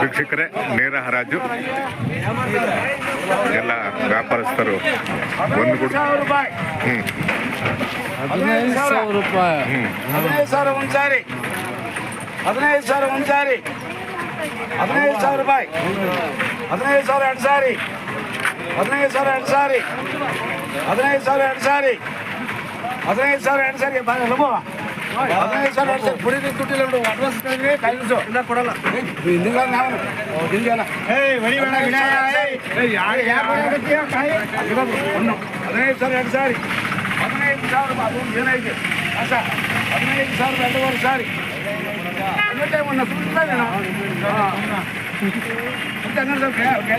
ವೀಕ್ಷಕರೇ ನೇರ ಹರಾಜು. ಎಲ್ಲ ವ್ಯಾಪಾರಸ್ಥರು ಒಂದು ಗುಡ್ ಹ್ಮ್. ಹದಿನೈದು ಸಾವಿರ ರೂಪಾಯಿ. ಹ್ಮ್. ಹದಿನೈದು ಸಾವಿರ ಒಂದು ಸಾರಿ ಹದಿನೈದು ಸಾವಿರ ಒಂದು ಸಾರಿ ಹದಿನೈದು ಸಾವಿರ ರೂಪಾಯಿ ಹದಿನೈದು ಸಾವಿರ ಎರಡು ಸಾರಿ ಹದಿನೈದು ಸಾವಿರ ಎರಡು ಸಾರಿ ಹದಿನೈದು ಸಾವಿರ ಎರಡು ಸಾರಿ ಹದಿನೈದು ಸಾವಿರ ಎರಡು ಸಾರಿ ಬಾ ಲಘು ಹದಿನೈದು ಸಾವಿರ ಎರಡು ಸಾರಿ ಪುಡಿ ದುಡ್ಡಿಲ್ಲ ನೋಡು ಅಡ್ವಾನ್ಸ್ ಕಳಿದ್ರೆ ಕಳಿಸು ಇಲ್ಲ ಕೊಡಲ್ಲ ಹಿಂದಿಲ್ಲ ನಾವು ಹಿಂದಿಲ್ಲ ಹದಿನೈದು ಸಾವಿರ ಎರಡು ಸಾರಿ ಹದಿನೈದು ಸಾವಿರ ಅದೊಂದು ಏನೈತೆ ಅಸ ಹದಿನೈದು ಸಾವಿರ ಎರಡೂವರೆ ಸಾರಿ ಹನ್ನೆರಡು ಒಂದು ಸುತ್ತ ಮತ್ತೆ ಹನ್ನೆರಡು ಸಾವಿರ ಓಕೆ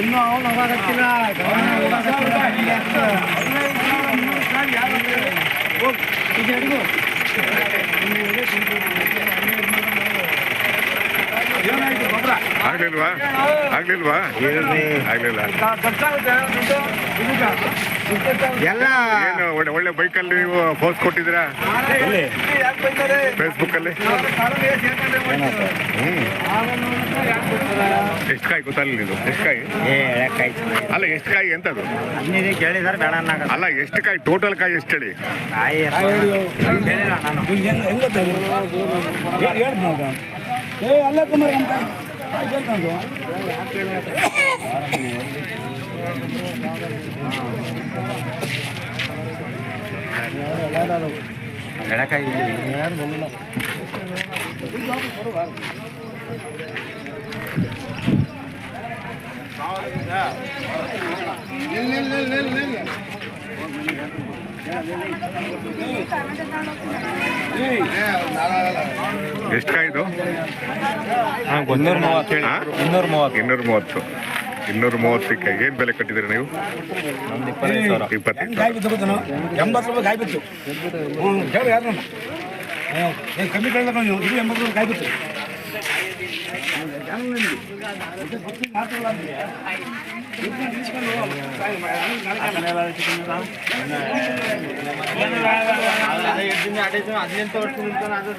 ಇನ್ನೂ ಅವನು ಅವಾಗತ್ತಿಲ್ಲ ಏನಾಯ್ತು ಗೊಬ್ಬರ ಆಗ್ಲಿಲ್ವಾ? ಆಗ್ಲಿಲ್ವಾ ಆಗ್ಲಿಲ್ಲ. ಖರ್ಚಾಗುತ್ತೆ ಎಲ್ಲ ಏನು ಒಳ್ಳೆ ಒಳ್ಳೆ ಬೈಕಲ್ಲಿ ನೀವು ಪೋಸ್ಟ್ ಕೊಟ್ಟಿದ್ದೀರಾ? ಫೇಸ್ಬುಕ್ ಅಲ್ಲಿ? ಎಷ್ಟು ಕಾಯಿ ಗೊತ್ತಲ್ಲ ಇದು ಎಷ್ಟು ಕಾಯಿ? ಅಲ್ಲ ಎಷ್ಟು ಕಾಯಿ ಎಂತದು? ಕೇಳಿದಾರೆ ಬೇಡ ಅನ್ನಾಗ ಅಲ್ಲ ಎಷ್ಟು ಕಾಯಿ? ಟೋಟಲ್ ಕಾಯಿ ಎಷ್ಟು ಹೇಳಿ? ಏ ಅಲ್ಲ ಕುಮಾರ್ ಅಂತ ಕೇಳ್ಕೊಂಡು ಎಷ್ಟು ಕಾಯಿ ಇದು ಇನ್ನೂರ ಹಾ? ಇನ್ನೂರ ಮೂವತ್ತು. ಇನ್ನೂರ ಮೂವತ್ತು. ಇನ್ನೂರ ಮೂವತ್ತಕ್ಕೆ ಏನು ಬೆಲೆ ಕಟ್ಟಿದ್ದೀರಿ ನೀವು ಒಂದು ಇಪ್ಪತ್ತೈದು ಸಾವಿರ ಇಪ್ಪತ್ತೈದು ಕಾಯಿ ಬಿತ್ತು ಗೊತ್ತೇನೋ? ಎಂಬತ್ತು ರೂಪಾಯಿ ಕಾಯಿ ಬಿತ್ತು ಹ್ಞೂ ಹೇಳಿ ಯಾರು ನಮ್ಮ ಏನು ಕಮ್ಮಿ ಕೇಳಿದ್ರೆ ನೀವು ಇದು ಎಂಬತ್ತು ರೂಪಾಯಿ ಕಾಯಿ ಬಿತ್ತು ಹದಿನೆಂಟು ವರ್ಷ ಹ್ಞೂ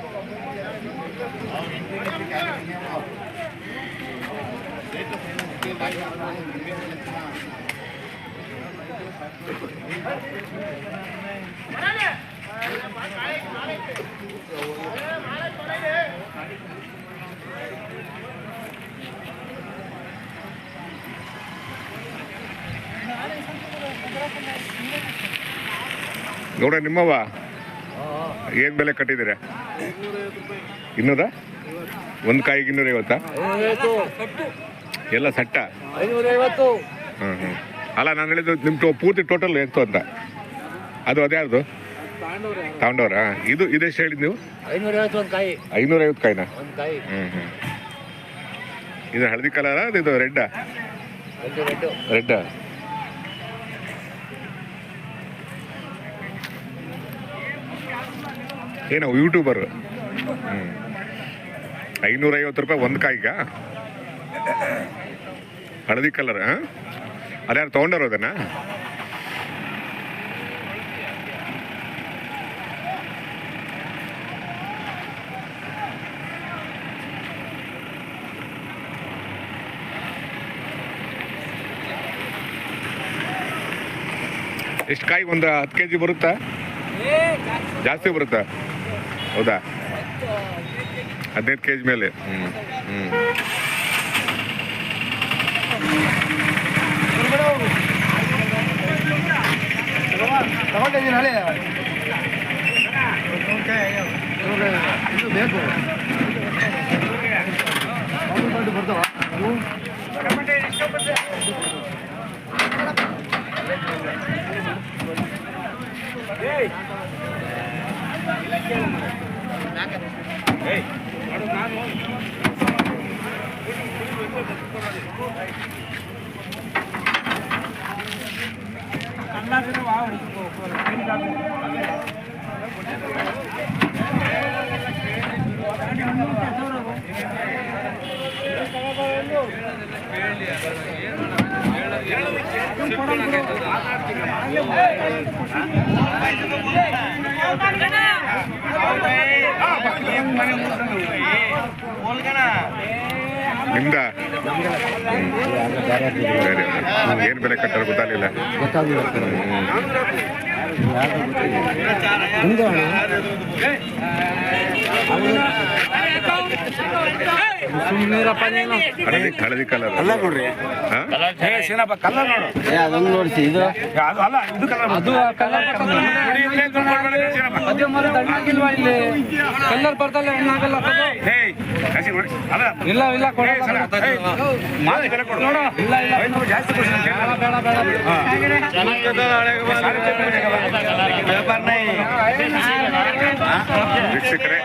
ನೋಡ ನಿಮ್ಮವ ಏನು ಬೆಲೆ ಕಟ್ಟಿದ್ದೀರಾ? ಇನ್ನೂರ? ಒಂದು ಕಾಯಿಗೆ ಇನ್ನೂರ ಐವತ್ತಾ ಎಲ್ಲ ಸಟ್ಟ? ಹ್ಞೂ ಹ್ಞೂ ಅಲ್ಲ ನಾನು ಹೇಳಿದ್ದು ನಿಮ್ಮ ಟೋ ಪೂರ್ತಿ ಟೋಟಲ್ ಎಷ್ಟು ಅಂತ? ಅದು ಅದ್ಯಾರ್ದು ತಗೊಂಡವ್ರ ಇದು ಇದೆಷ್ಟು ಹೇಳಿದ್ದು ನೀವು? ಐನೂರ ಐವತ್ತು ಒಂದು ಕಾಯಿ. ಐನೂರ ಐವತ್ತು ಕಾಯಿನ ಹ್ಞೂ ಹ್ಞೂ ಇದು ಹಳದಿ ಕಲರ ಇದು ರೆಡ್ಡಾ ರೆಡ್ಡು ಏನೋ ಯೂಟ್ಯೂಬರ್ ಹ್ಞೂ ಐನೂರೈವತ್ತು ರೂಪಾಯಿ ಒಂದು ಕಾಯಿಗ ಹಳದಿ ಕಲರ್ ಹಾಂ? ಅದ್ಯಾರು ತೊಗೊಂಡಾರ ಅದನ್ನ? ಎಷ್ಟು ಕಾಯಿ ಒಂದು ಹತ್ತು ಕೆ ಜಿ ಬರುತ್ತಾ ಜಾಸ್ತಿ ಬರುತ್ತಾ? ಹೌದಾ? ಹದಿನೈದು ಕೆ ಜಿ ಮೇಲೆ. ಹ್ಞೂ ಹ್ಞೂ ಹಳೆ ಇದು ಬೇಕು ಬರ್ತಾವ Hey! ஏழு ನಿಮ್ದ? ಏನು ಬೆಲೆ ಕಟ್ಟಾರ ಗೊತ್ತಾಗಲಿಲ್ಲ. ಹಳದಿ ಹಳದಿ ಕಲರ್ ಅಲ್ಲ ನೋಡ್ರಿ. ಹಾ? ಏ ಸೀನಪ್ಪ ಕಲ್ಲರ್ ನೋಡು. ಅದೊಂದು ನೋಡಿಸಿ ಇದು. ಏ, ಅದು ಅಲ್ಲ ಇದು ಕಲರ್ ಅದು ಕಲರ್ ಬರ್ತಲ್ಲ ಏನಾಗಲ್ಲ ಇಲ್ಲ ಇಲ್ಲ? ಕೊಡು. ಜಾಸ್ತಿ ವ್ಯಾಪಾರ. ವೀಕ್ಷಕರೇ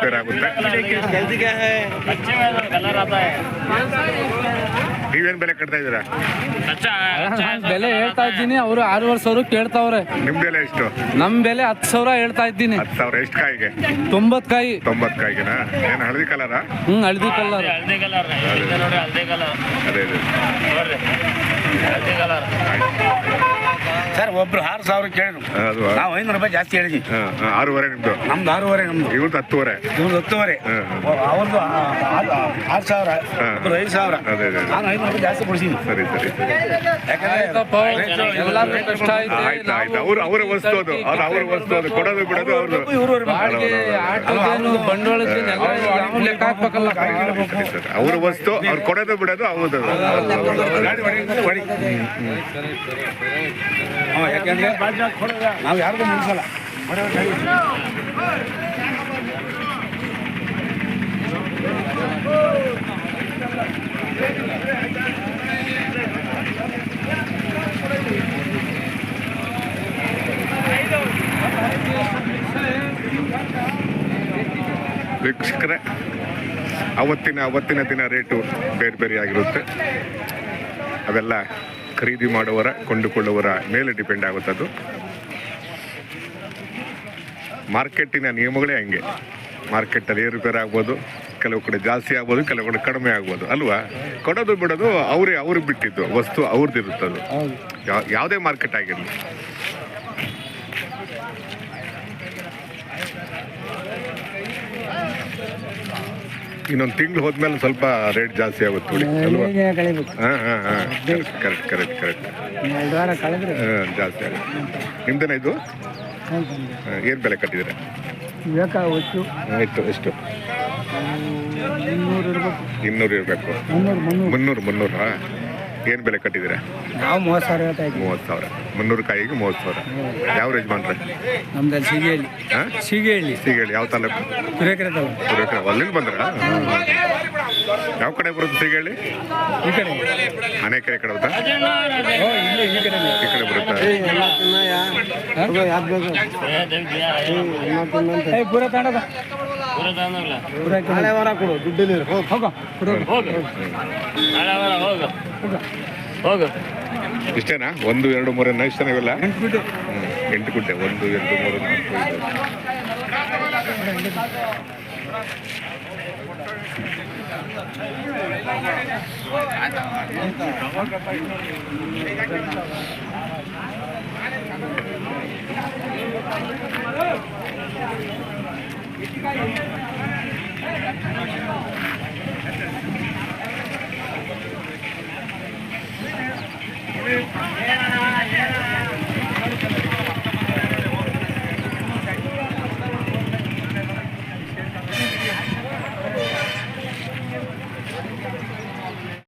ಏರುಪೇರಾಗುತ್ತೆ ನೀವೇನ್ ಬೆಲೆ ಕಟ್ತಾ ಇದ್ದೀರಾ? ಬೆಲೆ ಹೇಳ್ತಾ ಇದ್ದೀನಿ ಅವರು ಆರೂವರೆ ಸಾವಿರ ಕೇಳ್ತಾವ್ರೆ. ನಿಮ್ ಬೆಲೆ ಎಷ್ಟು? ನಮ್ ಬೆಲೆ ಹತ್ತು ಸಾವಿರ ಹೇಳ್ತಾ ಇದ್ದೀನಿ. ಹತ್ತು ಸಾವಿರ ಎಷ್ಟು ಕಾಯಿಗೆ? ತೊಂಬತ್ ಕಾಯಿ. ತೊಂಬತ್ ಕಾಯಿಗೆನಾ? ಏನು ಹಳದಿ ಕಲರ? ಹ್ಮ್ ಹಳದಿ ಕಲರ್. ನೋಡಿ ಹಳದಿ ಕಲರ್. ಅದೇ ಅದೇ. ಹಳದಿ ಕಲರ್. ಸರ್ ಒಬ್ರು ಆರು ಸಾವಿರ ಕೇಳಿದ್ರು. ಅದು ನಾವು ಐನೂರು ರೂಪಾಯಿ ಜಾಸ್ತಿ ಹೇಳಿದ್ವಿ. ಆರೂವರೆ ನಿಮ್ದು? ನಮ್ದು ಆರೂವರೆ ನಮ್ದು. ಇವ್ರದ್ದು ಹತ್ತುವರೆ. ಇವ್ರದ್ದು ಹತ್ತುವರೆ. ಅವ್ರದ್ದು ಆರು ಸಾವಿರ ಒಬ್ರು ಐದು ಸಾವಿರ. ಅದೇ, ಅದೇ. ನಾನು ಐನೂರು ರೂಪಾಯಿ ಜಾಸ್ತಿ ಕೊಡಿಸಿದ್ವಿ ಸರಿ ಸರಿ ಆಯ್ತು ಆಯ್ತು. ಅವ್ರು ಅವರ ವಸ್ತು ಅದು. ಅದು ಅವ್ರ ವಸ್ತು ಅದು. ಕೊಡೋದು ಬಿಡೋದು ಅವ್ರದ್ದು. ಅವ್ರ ವಸ್ತು ಅವ್ರು ಕೊಡೋದು ಬಿಡೋದು ಅವ್ರದ್ದು ಹ್ಞೂ, ಯಾಕಂದ್ರೆ ನಾವು ಯಾರಿಗೂ ಮುಗಿಸಲ್ಲ ವೀಕ್ಷಕರೇ ಅವತ್ತಿನ ಅವತ್ತಿನ ದಿನ ರೇಟು ಬೇರೆ ಬೇರೆ ಆಗಿರುತ್ತೆ ಅವೆಲ್ಲ ಖರೀದಿ ಮಾಡುವರ ಕೊಂಡುಕೊಳ್ಳುವರ ಮೇಲೆ ಡಿಪೆಂಡ್ ಆಗುತ್ತದು ಮಾರ್ಕೆಟಿನ ನಿಯಮಗಳೇ ಹಂಗೆ. ಮಾರ್ಕೆಟಲ್ಲಿ ಏರುಪೇರು ಆಗ್ಬೋದು ಕೆಲವು ಕಡೆ ಜಾಸ್ತಿ ಆಗ್ಬೋದು ಕೆಲವು ಕಡೆ ಕಡಿಮೆ ಆಗ್ಬೋದು ಅಲ್ವಾ? ಕೊಡೋದು ಬಿಡೋದು ಅವರೇ ಅವ್ರಿಗೆ ಬಿಟ್ಟಿದ್ದು ವಸ್ತು ಅವ್ರದ್ದು ಇರುತ್ತದು ಯಾವುದೇ ಮಾರ್ಕೆಟ್ ಆಗಿರಲಿ. ಇನ್ನೊಂದು ತಿಂಗಳು ಹೋದ್ಮೇಲೆ ಸ್ವಲ್ಪ ರೇಟ್ ಜಾಸ್ತಿ ಆಗುತ್ತೆ ನೋಡಿ ಅಲ್ವಾ? ಹಾಂ ಹಾಂ ಹಾಂ. ಕರೆಕ್ಟ್ ಕರೆಕ್ಟ್ ಕರೆಕ್ಟ್ ಹಾಂ ಜಾಸ್ತಿ ಆಗುತ್ತೆ. ನಿಮ್ದೇನ ಇದು? ಏನು ಬೆಲೆ ಕಟ್ಟಿದ್ದೀರಾ? ಆಯಿತು ಎಷ್ಟು? ಇನ್ನೂರು ಇರಬೇಕು. ಮುನ್ನೂರು ಮುನ್ನೂರು. ಹಾಂ ಏನು ಬೆಲೆ ಕಟ್ಟಿದ್ದೀರಾ? ನಾವು ಮೂವತ್ತು ಸಾವಿರ ಹೇಳ್ತಾ ಮೂವತ್ತು ಸಾವಿರ. ಮುನ್ನೂರು ಕಾಯಿಗೆ ಮೂವತ್ತು ಸಾವಿರ. ಯಾವ ಯಜಮಾನ್ರೆ ನಮ್ದಲ್ಲಿ ಸೀಗೆಹಳ್ಳಿ ಹಾಂ? ಸೀಗೆಹಳ್ಳಿ ಸೀಗೇಳಿ ಯಾವ ತಾಲೂಕು? ಹಿರೇಕೆರೆ ತಾಲೂಕು. ಅಲ್ಲಿಂದ ಬಂದ್ರ? ಯಾವ ಕಡೆ ಬರುತ್ತೆ ಸೀಗೇಳಿ ಈ ಕಡೆ. ಅನೇಕ ಕಡೆ ಬರುತ್ತಾ? ಓ ಇಲ್ಲಿ ಈ ಕಡೆ ಈ ಕಡೆ ಬರುತ್ತಾ? ಏ ಪೂರ ಹಳೆ ವಾರ ಕೊಡು ದುಡ್ಡು ಹೋಗ. ಹೋಗ ಹೋಗು. ನಾಳೆ ವಾರ ಹೋಗು. ಇಷ್ಟೇನಾ? ಒಂದು ಎರಡು ಮೂರನ್ನ ಇಷ್ಟೇನಾ ಇವೆಲ್ಲ ಎಂಟು ಗುಡ್ಡೆ ಒಂದು ಎರಡು ಮೂರು ನಾಲ್ಕು ಐದು.